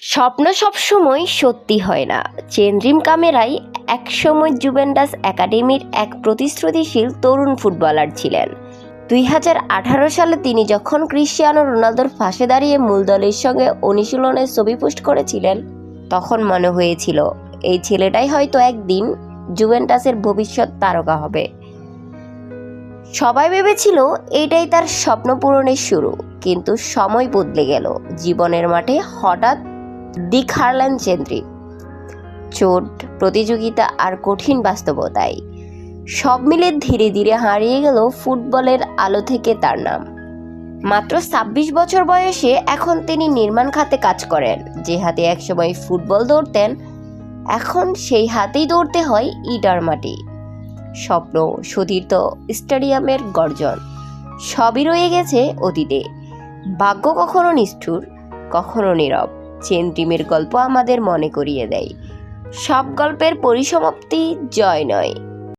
স্বপ্ন সবসময় সত্যি হয় না। চেনড্রিম কামেরাই একসময় জুভেন্টাস একাডেমির এক প্রতিশ্রুতিশীল তরুণ ফুটবলার ছিলেন। দুই হাজার আঠারো সালে তিনি যখন ক্রিশ্চিয়ানো রোনালদোর ফাঁসে দাঁড়িয়ে মূল দলের সঙ্গে অনুশীলনের ছবি পোস্ট করেছিলেন, তখন মনে হয়েছিল, এই ছেলেটাই হয়তো একদিন জুভেন্টাসের ভবিষ্যৎ তারকা হবে। সবাই ভেবেছিল, এইটাই তার স্বপ্ন পূরণের শুরু। কিন্তু সময় বদলে গেল। জীবনের মাঠে হঠাৎ দিক হারলেন চেন্দ্রি চোট, প্রতিযোগিতা আর কঠিন বাস্তবতায়। সব মিলে ধীরে ধীরে হারিয়ে গেল ফুটবলের আলো থেকে তার নাম। মাত্র ছাব্বিশ বছর বয়সে এখন তিনি নির্মাণ খাতে কাজ করেন। যে হাতে একসময় ফুটবল দৌড়তেন, এখন সেই হাতেই দৌড়তে হয় ইটার মাটি। স্বপ্ন সতীর্থ স্টেডিয়ামের গর্জন, সবই রয়ে গেছে অতীতে। ভাগ্য কখনো নিষ্ঠুর, কখনো নীরব। চেন টিমের গল্প আমাদের মনে করিয়ে দেয়। সব গল্পের পরিসমাপ্তি জয় নয়।